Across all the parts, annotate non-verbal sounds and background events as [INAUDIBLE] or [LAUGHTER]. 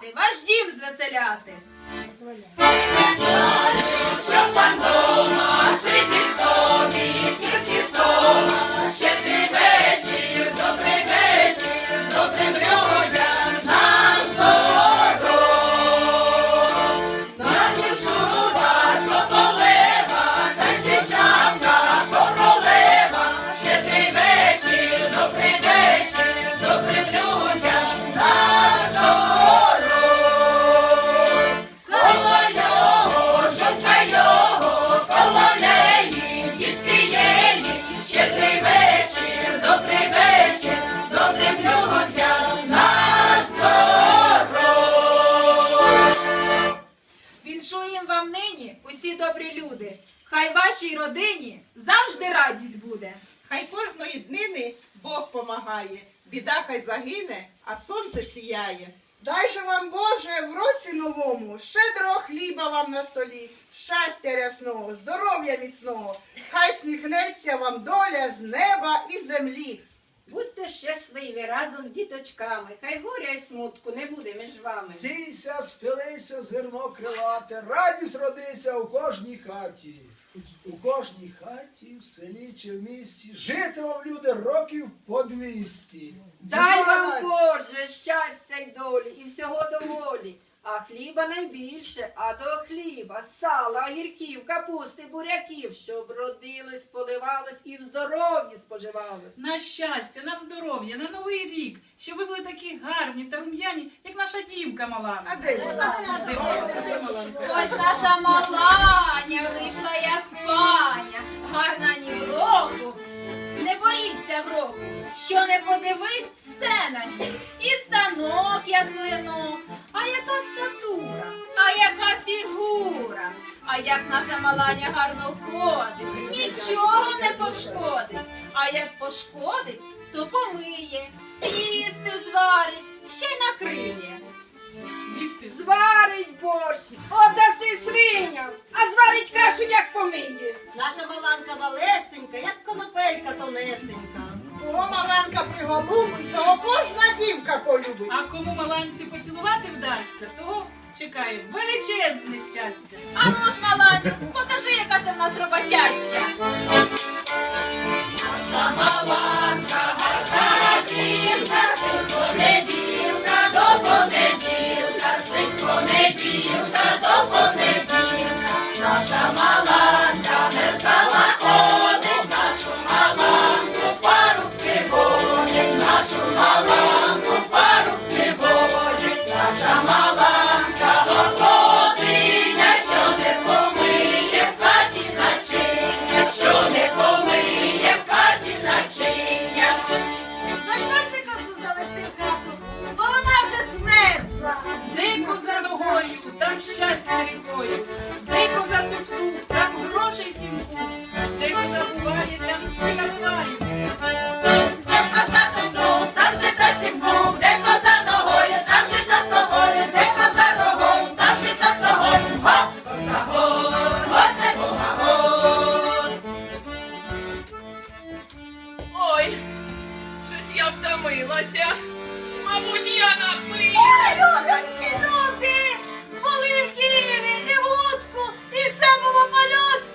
щедрувати, ваш дім звеселяти. Віншуєм вам нині усі добрі люди. Хай вашій родині завжди радість буде. Хай кожної днини Бог помагає. Біда хай загине, а сонце сіяє. Дай же вам Боже в році новому, щедрого хліба вам на столі, щастя рясного, здоров'я міцного, хай сміхнеться вам доля з неба і землі. Будьте щасливі разом з діточками, хай горя й смутку не буде між вами. Сійся, стелися, зерно крилате, радість родися у кожній хаті. У кожній хаті, в селі чи в місті, жити вам люди років по двісті. Дай вам Боже щастя й долі і всього доволі. А хліба найбільше, а до хліба, сала, огірків, капусти, буряків, щоб родилось, поливалось і в здоров'ї споживалось. На щастя, на здоров'я, на новий рік, щоб ви були такі гарні та рум'яні, як наша дівка мала. А де вона? Ось наша маланя вийшла як паня, гарна ні в року, не боїться в року. Що не подивись, все на ній. І станок, як клинок, а яка статура, а яка фігура, а як наша маланя гарно ходить, нічого не пошкодить. А як пошкодить, то помиє, їсти зварить, ще й накриє. Зварить борщ, отдаси свиням, а зварить кашу, як помиє. Наша маланка малесенька, як конопелька тонесенька. Кого маланка приголубить, того кожна дівка полюбить. А кому маланці поцілувати вдасться, того чекає величезне щастя. Ану ну ж, маланю, покажи, яка ти в нас роботяща. Дозвольте рікою. Де коза тут, там грошей сімку. Де коза буває, там сила буває. Де коза там же та сімку, де коза ногою, там же та з тобою, де коза ногою, там же та з тобою. Гоц, коза, гоц, гоц, не Бога, гоц. Ой, щось я втомилася. Мабуть, я напила. Ой, людоньки, люди, по-людськи,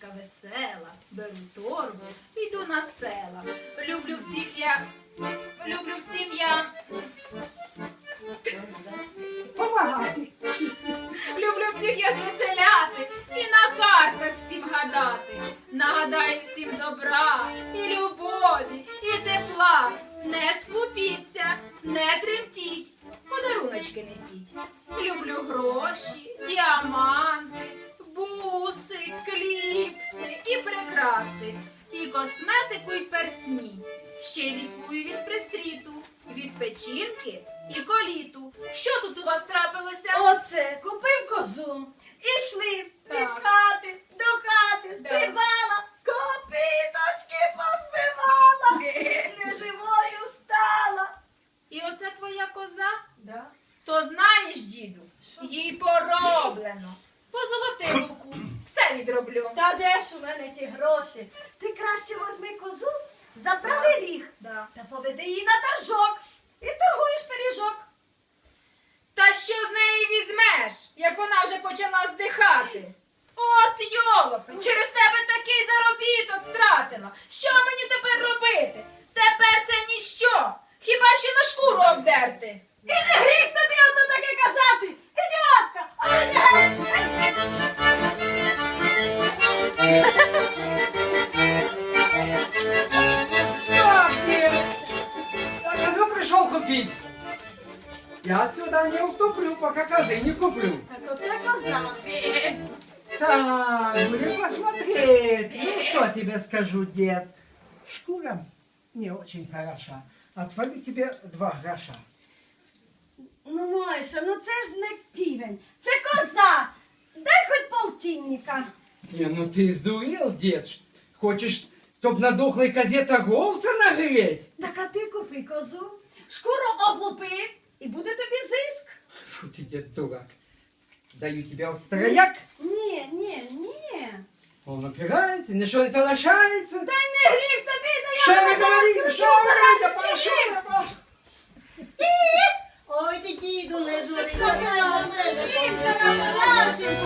циганочка весела, беру торбу, йду на села. Люблю всіх я, люблю всім я. Помагати. Люблю всіх я звеселяти і на картах всім гадати. Нагадаю всім добра, і любові, і тепла. Не скупіться, печінки і коліту. Що тут у вас трапилося? Оце, купив козу. Ішли від Так. хати до хати, стрибала, копиточки позбивала, [LAUGHS] неживою стала. І оце твоя коза? Да. То знаєш, діду, їй пороблено. Позолоти [COUGHS] руку, все відроблю. Та де ж у мене ті гроші? Ти краще возьми козу за правий ріг Да. та поведи її на торжок і торгуєш пиріжок. Та що з неї візьмеш, як вона вже почала здихати? От йолоп, через тебе такий заробіток втратила. Що мені тепер робити? Тепер це ніщо. Хіба ще на шкуру обдерти? І не гріх тобі ото таке казати, Я уступлю, пока козы не куплю. Так оце коза. Так, будем посмотреть. Ну, что тебе скажу, дед? Шкура не очень хороша. Отвалю тебе два гроша. Ну, Мойша, ну це ж не півень, це коза. Дай хоч полтинника. Не, ну ты сдурел, дед. Хочешь, чтоб на дохлой козе торговца нагреть? Так а ти купи козу, шкуру облупи, і буде тобі зиск. Фу ты, дед, дурак. Даю тебе вот трояк. Ні, ні, ні. Он опирается, ничего не соглашается. Та й не гріх тобі, да Что я вы тебе говорите? зараз Что скажу, вы говорите? ради Прошу, чоловік. я прошу. Ой, ти діду не жури, Та я мене жінка на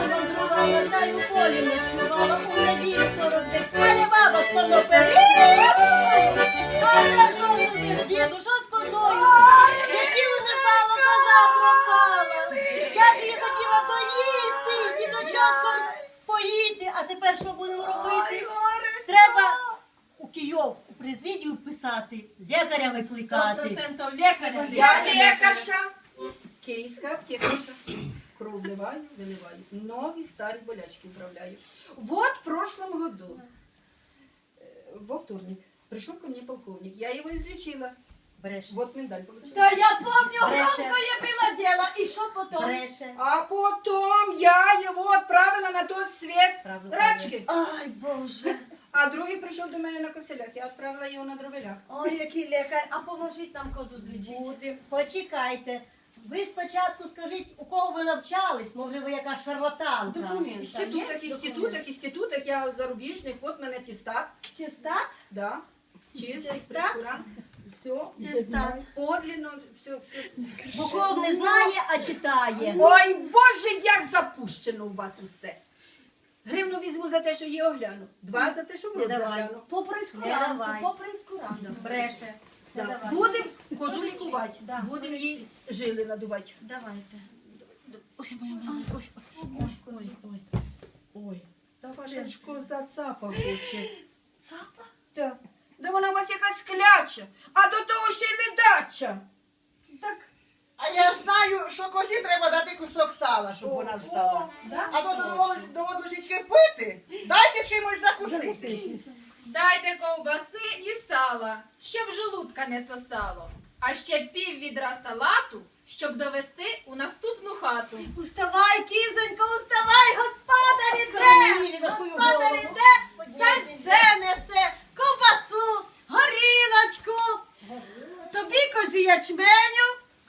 мандрувала, та й у полі ночувала, у писати, лікаря викликати. процентів лікаря. Я лікарша, київська аптекарша. Кров вливаю, виливаю. Нові старі болячки вправляю. Вот в прошлом году, э, во вторник, пришел ко мне полковник. Я его излечила. Бреше. Вот медаль получила. Та я помню, Бреше. громкое было дело. І що потім? Бреше. А потом я его отправила на тот свет. Правда, Рачки. Ай, Боже. А другий прийшов до мене на костелях. Я відправила його на дровелях. Ой, який лікар. А поможіть нам козу злічити. Буде. Почекайте. Ви спочатку скажіть, у кого ви навчались, може ви яка шарлатанка. Документ. Інститутах, інститутах, інститутах, я зарубіжних, от мене тістат. Чиста? Да. Чистый, Чистат? прескурант. Все. Подлинно, все, все. Буков не знає, а читає. Ой, Боже, як запущено у вас усе. Гривну візьму за те, що її огляну. Два за те, що в Не рот давай. загляну. По Не прейскуранту, давай. по прейскуранту. Бреше. Не Да. давай. Будемо козу лікувати, Да. будемо їй жили надувати. Давайте. Ой, моя мама, ой, ой, ой, ой, ой. Та ваша ж цапа хоче. Цапа? Так. Да вона у вас якась кляча, а до того ще й ледача. Я знаю, що козі треба дати кусок сала, щоб вона встала. А то доводилось тільки пити. Дайте чимось закусити. Дайте ковбаси і сала, щоб желудка не сосало. А ще пів відра салату, щоб довести у наступну хату. Уставай, кізонько, уставай, господар іде! Господар іде! Сальце несе, ковбасу, горілочку. Тобі козі ячменю,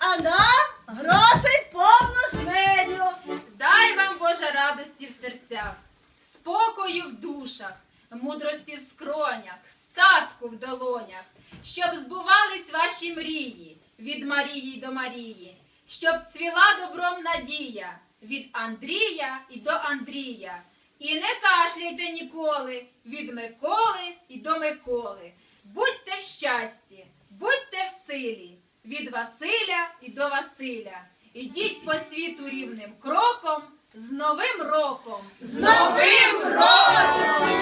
а нам грошей повну шменю. Дай вам Боже радості в серцях, спокою в душах, мудрості в скронях, статку в долонях, щоб збувались ваші мрії від Марії до Марії, щоб цвіла добром надія від Андрія і до Андрія. І не кашляйте ніколи від Миколи і до Миколи. Будьте в щасті, будьте в силі від Василя і до Василя. Ідіть по світу рівним кроком з Новим роком! З Новим роком!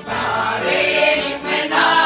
Старий рік минає,